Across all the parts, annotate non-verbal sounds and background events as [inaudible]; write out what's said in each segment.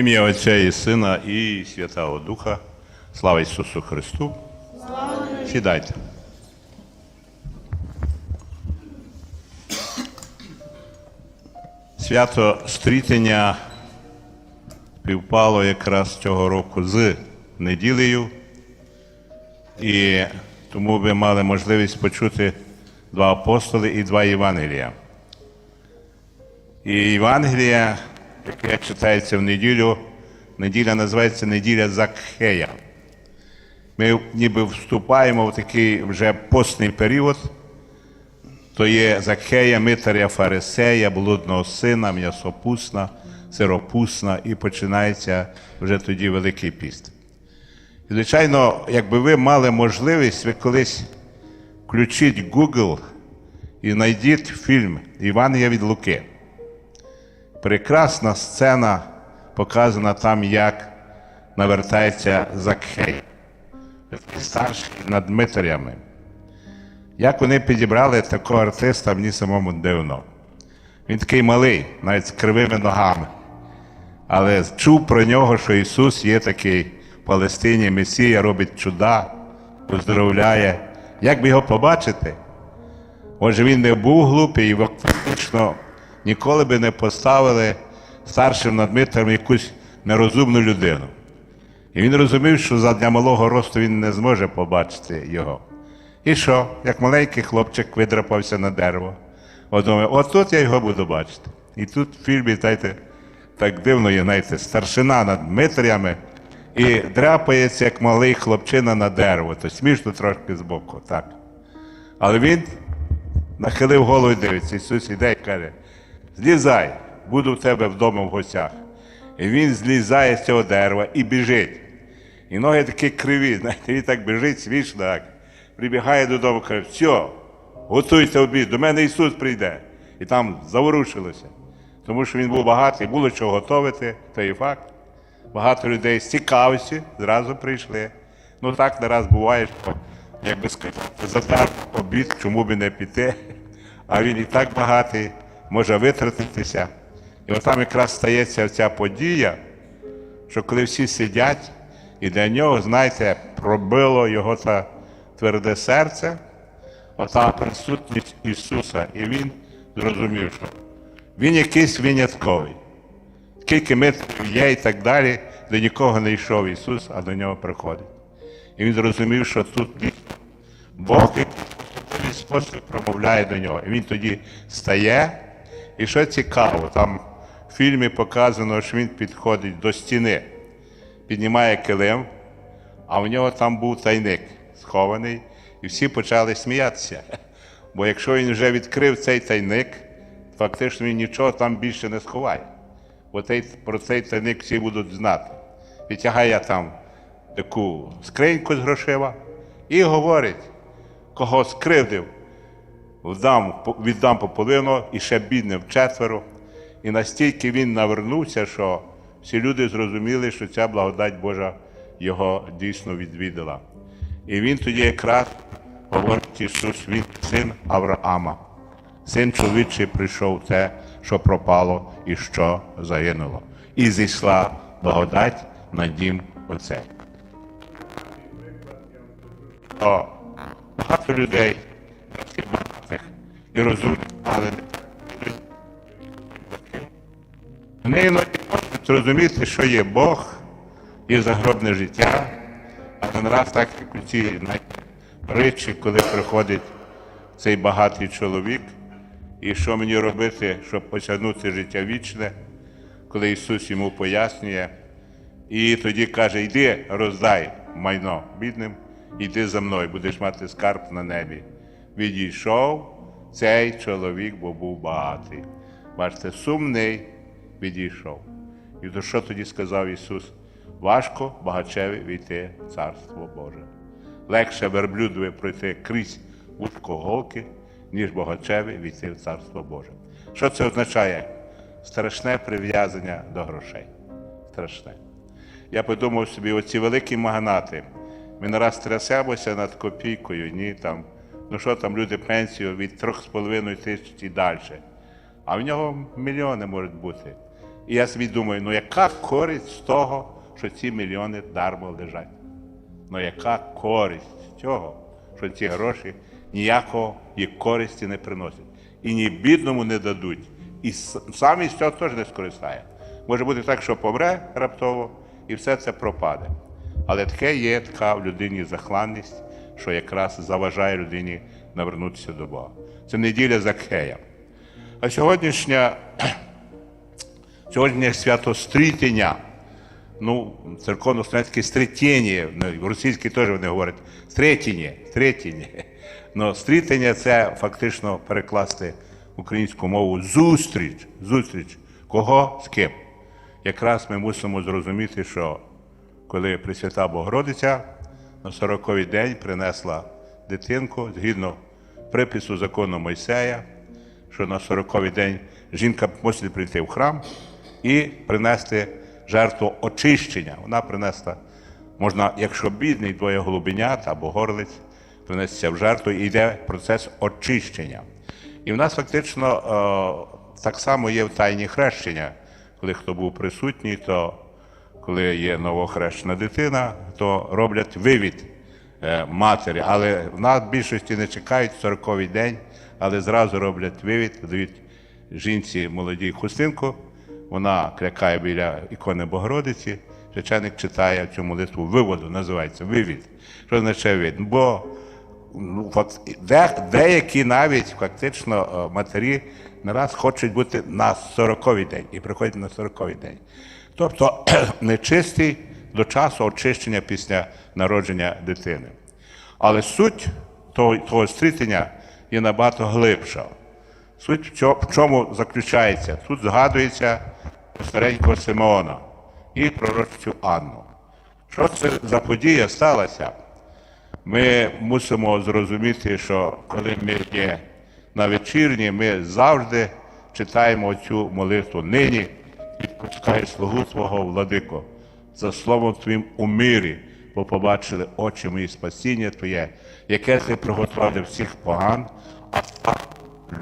ім'я Отця і Сина і Святого Духа. Слава Ісусу Христу. Сідайте. Свято стрітення співпало якраз цього року з неділею, і тому ви мали можливість почути два апостоли і два Євангелія. І Євангелія, яке читається в неділю, неділя називається неділя Закхея. Ми ніби вступаємо в такий вже постний період, то є Закхея, Митаря Фарисея, блудного сина, м'ясопусна, сиропусна, і починається вже тоді Великий піст. І, звичайно, якби ви мали можливість, ви колись включіть Google і знайдіть фільм Івангелія від Луки. Прекрасна сцена показана там, як навертається Закхей, старший над Дмитрями. Як вони підібрали такого артиста, мені самому дивно. Він такий малий, навіть з кривими ногами. Але чув про нього, що Ісус є такий в Палестині, Месія робить чуда, поздоровляє. Як би його побачити? Отже, він не був глупий і фактично ніколи би не поставили старшим над Дмитром якусь нерозумну людину. І він розумів, що задля малого росту він не зможе побачити його. І що, як маленький хлопчик видрапався на дерево. Думає, от тут я його буду бачити. І тут в фільмі, знаєте, так дивно є, знаєте, старшина над Дмитрями і дряпається, як малий хлопчина на дерево. То смішно трошки збоку, так. Але він нахилив голову і дивиться. Ісус іде і каже: злізай, буду в тебе вдома в гостях. І він злізає з цього дерева і біжить. І ноги такі криві, [laughs] знаєте, він так біжить, смішно так. Прибігає додому, каже, все, готуйся обід, до мене Ісус прийде. І там заворушилося. Тому що він був багатий, було чого готувати, то і факт. Багато людей з цікавості зразу прийшли. Ну так не раз буває, що, як би сказати, задар обід, чому би не піти, а він і так багатий, може витратитися. І от там якраз стається ця подія, що коли всі сидять, і для нього, знаєте, пробило його та тверде серце, ота присутність Ісуса, і він зрозумів, що він якийсь винятковий. Скільки метрів є і так далі, до нікого не йшов Ісус, а до нього приходить. І він зрозумів, що тут Бог в спосіб промовляє до нього. І він тоді стає. І що цікаво, там в фільмі показано, що він підходить до стіни, піднімає килим, а в нього там був тайник схований, і всі почали сміятися. [laughs] Бо якщо він вже відкрив цей тайник, фактично він нічого там більше не сховає. Бо цей, про цей тайник всі будуть знати. Витягає там таку скриньку з грошима і говорить, кого скривдив, вдам, віддам пополовину і ще бідним четверо. І настільки він навернувся, що всі люди зрозуміли, що ця благодать Божа його дійсно відвідала. І він тоді якраз говорить Ісус, він син Авраама. Син чоловічий прийшов те, що пропало і що загинуло. І зійшла благодать на дім оцей. О, багато людей, і розумних, але не іноді можуть зрозуміти, що є Бог і загробне життя, а не раз так, як у цій притчі, коли приходить цей багатий чоловік, і що мені робити, щоб посягнути життя вічне, коли Ісус йому пояснює, і тоді каже: йди, роздай майно бідним, йди за мною, будеш мати скарб на небі. Відійшов цей чоловік, бо був багатий. Бачите, сумний відійшов. І то що тоді сказав Ісус? Важко багачеві війти в Царство Боже. Легше верблюдові пройти крізь вузько голки, ніж богачеві війти в Царство Боже. Що це означає? Страшне прив'язання до грошей. Страшне. Я подумав собі, оці великі магнати, ми нараз трясемося над копійкою, ні там, ну що там, люди пенсію від 3,5 тисяч і далі. А в нього мільйони можуть бути. І я собі думаю, ну яка користь з того, що ці мільйони дармо лежать? Ну яка користь з цього, що ці гроші ніякого і користі не приносять. І ні бідному не дадуть. І сам із цього теж не скористає. Може бути так, що помре раптово, і все це пропаде. Але таке є така в людині захланність, що якраз заважає людині навернутися до Бога. Це неділя Закхея. А сьогоднішня, сьогоднішнє свято стрітення, ну, церковно-слов'янське стрітєння, в російській теж вони говорять стрітіння, стрітіння. Но стрітення це фактично перекласти українську мову зустріч. Зустріч. Кого з ким? Якраз ми мусимо зрозуміти, що коли Пресвята Богородиця на 40-й день принесла дитинку згідно припису закону Мойсея, що на 40-й день жінка мусить прийти в храм і принести жертву очищення. Вона принесла, можна, якщо бідний, двоє голубенят або горлиць, принесеться в жертву і йде процес очищення. І в нас фактично е, так само є в тайні хрещення. Коли хто був присутній, то коли є новохрещена дитина, то роблять вивід е, матері. Але в нас в більшості не чекають 40-й день, але зразу роблять вивід, дають жінці молодій хустинку, вона клякає біля ікони Богородиці, священник читає цю молитву виводу, називається вивід. Що означає вивід? Бо ну, де, деякі навіть фактично е, матері не раз хочуть бути на 40-й день і приходять на 40-й день. Тобто [clears throat] нечистий до часу очищення після народження дитини. Але суть того, того стрітення є набагато глибша. Суть в чо- в чому заключається? Тут згадується старенького Симеона і пророчцю Анну. Що це за подія сталася? Ми мусимо зрозуміти, що коли ми є на вечірні, ми завжди читаємо цю молитву. Нині відпускай слугу свого владико, за словом твоїм у мирі, бо побачили очі мої спасіння Твоє, яке ти приготував для всіх поган, а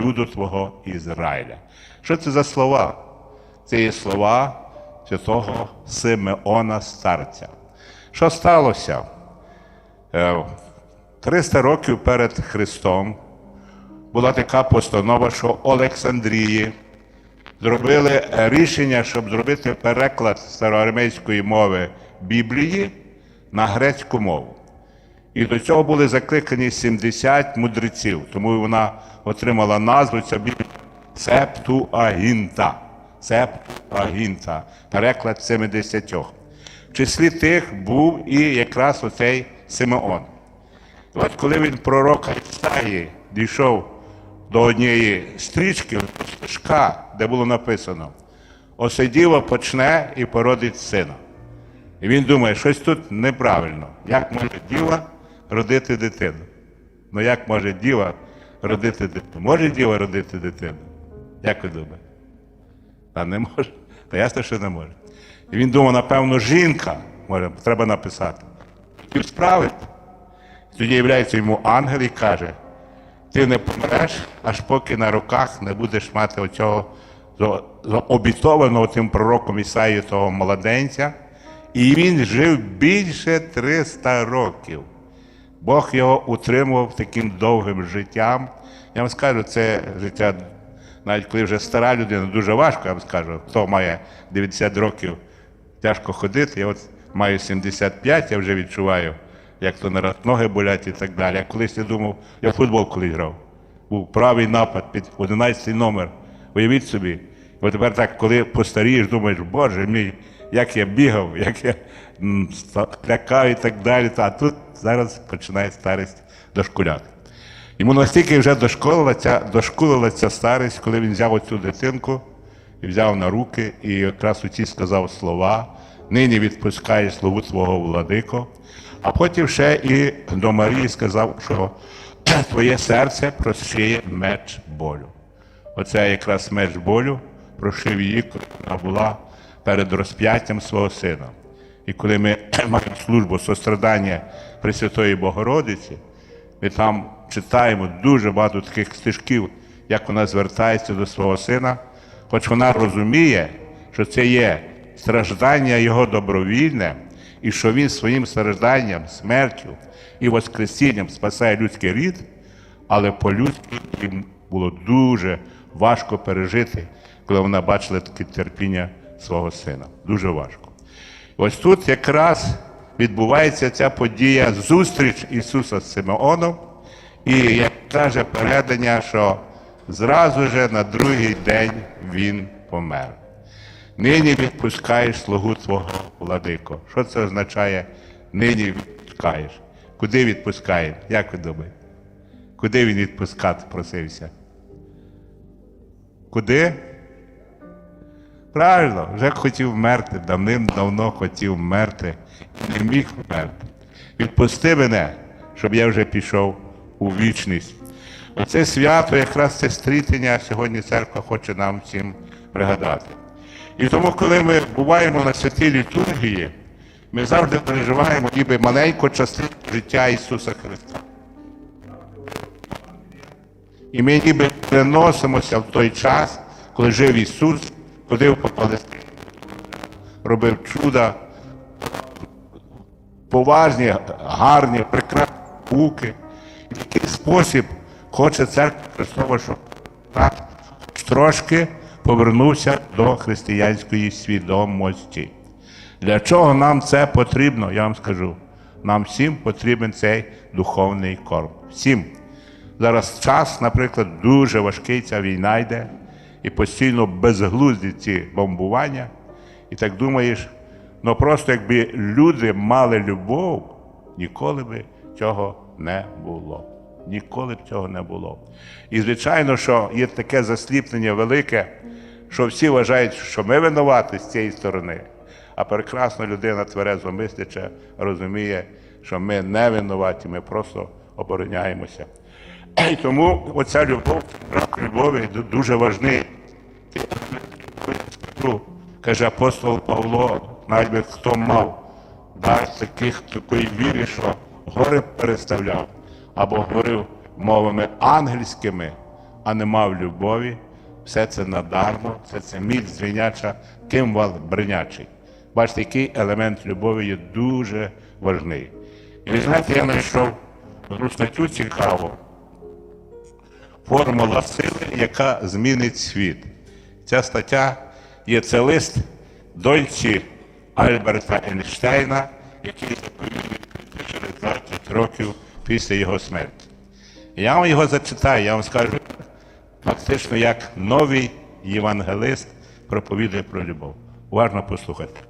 люду Твого Ізраїля. Що це за слова? Це є слова святого Симеона Старця. Що сталося? Е, 300 років перед Христом була така постанова, що Олександрії зробили рішення, щоб зробити переклад староармейської мови Біблії на грецьку мову. І до цього були закликані 70 мудреців, тому вона отримала назву ця Біблія Септуагінта. Септуагінта. Переклад 70. В числі тих був і якраз оцей Симеон. От коли він пророка Ісаї дійшов до однієї стрічки, стежка, де було написано: Осе діло почне і породить сина. І він думає, щось тут неправильно. Як може діва родити дитину? Ну як може діва родити дитину? Може діва родити дитину? Як ви думаєте? Та не може. Та ясно, що не може. І він думав, напевно, жінка може, треба написати. Хотів справити. Тоді являється йому ангел і каже: ти не помреш, аж поки на руках не будеш мати оцього обітованого тим пророком Ісаїю того младенця. І він жив більше 300 років. Бог його утримував таким довгим життям. Я вам скажу, це життя, навіть коли вже стара людина, дуже важко, я вам скажу, хто має 90 років, тяжко ходити. Я от маю 75, я вже відчуваю, як то нараз ноги болять і так далі. Я колись я думав, я в футбол колись грав. Був правий напад під 11 номер. Уявіть собі. От тепер так, коли постарієш, думаєш, боже мій, як я бігав, як я м, і так далі. А тут зараз починає старість дошкуляти. Йому настільки вже дошколила ця, старість, коли він взяв оцю дитинку і взяв на руки, і якраз у ці сказав слова: нині відпускає слову свого владико. А потім ще і до Марії сказав, що твоє серце прошиє меч болю. Оце якраз меч болю прошив її, коли вона була перед розп'яттям свого сина. І коли ми [clears throat] маємо службу сострадання Пресвятої Богородиці, ми там читаємо дуже багато таких стежків, як вона звертається до свого сина, хоч вона розуміє, що це є страждання Його добровільне, і що Він своїм стражданням, смертю і Воскресінням спасає людський рід, але по-людськи їм було дуже важко пережити, коли вона бачила таке терпіння свого сина. Дуже важко. Ось тут якраз відбувається ця подія зустріч Ісуса з Симеоном, і як каже передання, що зразу же на другий день Він помер. Нині відпускаєш слугу твого владико. Що це означає? Нині відпускаєш. Куди відпускає? Як ви думаєте? Куди він відпускати просився? Куди? Правильно, вже хотів вмерти, давним-давно хотів вмерти і не міг вмерти. Відпусти мене, щоб я вже пішов у вічність. Оце свято, якраз це стрітення сьогодні церква хоче нам всім пригадати. І тому, коли ми буваємо на святій літургії, ми завжди переживаємо ніби маленьку частину життя Ісуса Христа. І ми ніби переносимося в той час, коли жив Ісус, ходив по Палестині, робив чуда, поважні, гарні, прекрасні науки. В такий спосіб хоче церква Христова, щоб трошки повернувся до християнської свідомості. Для чого нам це потрібно, я вам скажу. Нам всім потрібен цей духовний корм. Всім. Зараз час, наприклад, дуже важкий, ця війна йде, і постійно безглузді ці бомбування. І так думаєш, ну просто якби люди мали любов, ніколи би цього не було. Ніколи б цього не було. І звичайно, що є таке засліплення велике, що всі вважають, що ми винуваті з цієї сторони, а прекрасна людина тверезо мисляча розуміє, що ми не винуваті, ми просто обороняємося. І тому оця любов, любові дуже важний. Каже апостол Павло, навіть хто мав дар таких такої віри, що гори переставляв, або говорив мовами ангельськими, а не мав любові, все це надармо, все це міць звіняча, кимвал бринячий. Бачите, який елемент любові є дуже важний. І ви знаєте, я знайшов одну статтю цікаву формула сили, яка змінить світ. Ця стаття є це лист доньці Альберта Ейнштейна, який заповів через 20 років після його смерті. Я вам його зачитаю, я вам скажу фактично, як новий євангелист проповідує про любов. Уважно послухайте.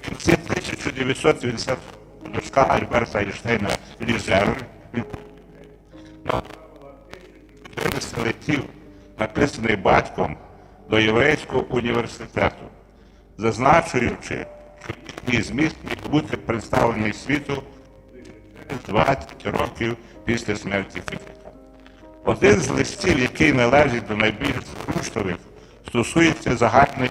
Кінці 1990 дочка Альберта Ейнштейна Лізер летів, написаний батьком до Єврейського університету, зазначуючи, що їхній зміст міг бути представлений світу 20 років після смерті фізика. Один з листів, який належить до найбільш зрушливих, стосується загальної.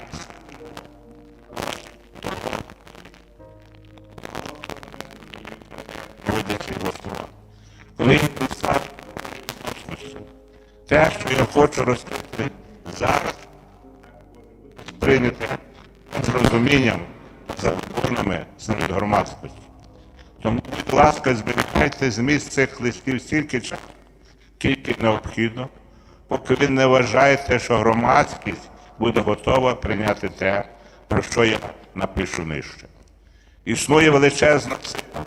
Коли він писав те, що я хочу розповісти зберігайте зміст цих листів стільки часу, скільки необхідно, поки ви не вважаєте, що громадськість буде готова прийняти те, про що я напишу нижче. Існує величезна сила,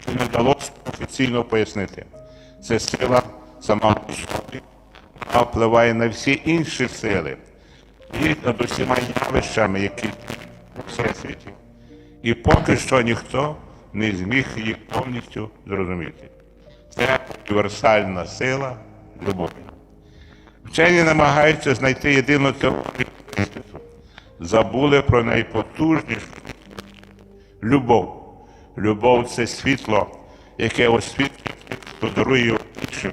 що не вдалося офіційно пояснити. Це сила сама по собі, вона впливає на всі інші сили і над усіма явищами, які у всесвіті. І поки що ніхто не зміг її повністю зрозуміти. Це універсальна сила любові. Вчені намагаються знайти єдину Всесвіту. забули про найпотужнішу любов. Любов це світло, яке освітлює, хто дарує іншим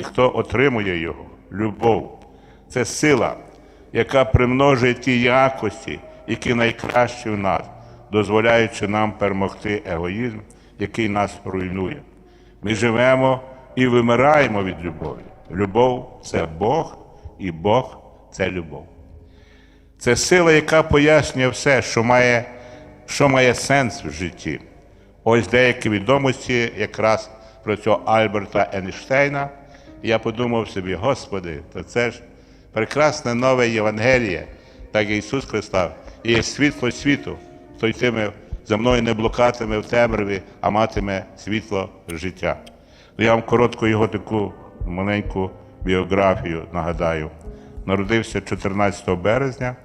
і хто отримує його. Любов це сила, яка примножує ті якості, які найкращі в нас, дозволяючи нам перемогти егоїзм, який нас руйнує. Ми живемо і вимираємо від любові. Любов це Бог, і Бог це любов. Це сила, яка пояснює все, що має, що має сенс в житті. Ось деякі відомості якраз про цього Альберта Ейнштейна. Я подумав собі, Господи, то це ж прекрасне нове Євангеліє, так Ісус Христос, і є світло світу, хто йтиме за мною не блукатиме в темряві, а матиме світло життя. Я вам коротко його таку маленьку біографію нагадаю. Народився 14 березня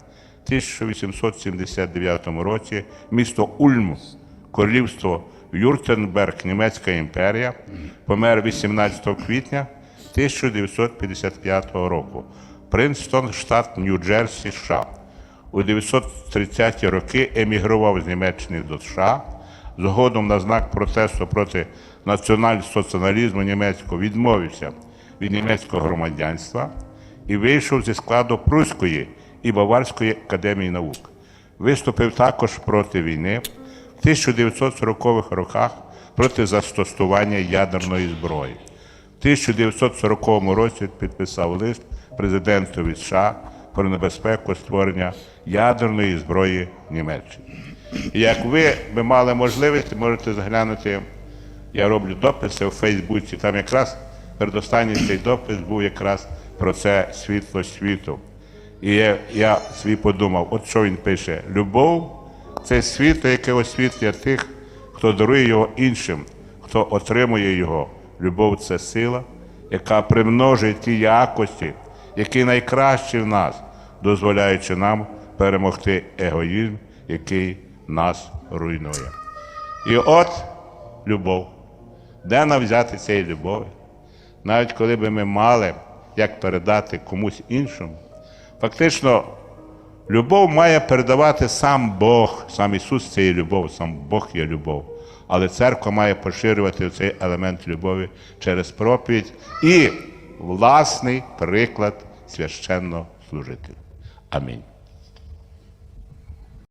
1879 році, місто Ульм, королівство Юртенберг, Німецька імперія, помер 18 квітня 1955 року. Принстон, штат Нью-Джерсі, США. У 930-ті роки емігрував з Німеччини до США. Згодом на знак протесту проти націонал-соціалізму німецького відмовився від німецького громадянства і вийшов зі складу Пруської і Баварської академії наук. Виступив також проти війни в 1940-х роках проти застосування ядерної зброї. В 1940 році підписав лист президентові США про небезпеку створення ядерної зброї. І як ви би мали можливість, можете заглянути, я роблю дописи у Фейсбуці, там якраз передостанній цей допис був якраз про це світло світу. І я, я свій подумав, от що він пише: любов це світло, яке освітлює тих, хто дарує його іншим, хто отримує його. Любов це сила, яка примножує ті якості, які найкращі в нас, дозволяючи нам перемогти егоїзм, який нас руйнує. І от любов. Де нам взяти цієї любові? Навіть коли би ми мали як передати комусь іншому, фактично любов має передавати сам Бог, сам Ісус це є любов, сам Бог є любов. Але церква має поширювати цей елемент любові через проповідь і власний приклад священного служителя. Амінь.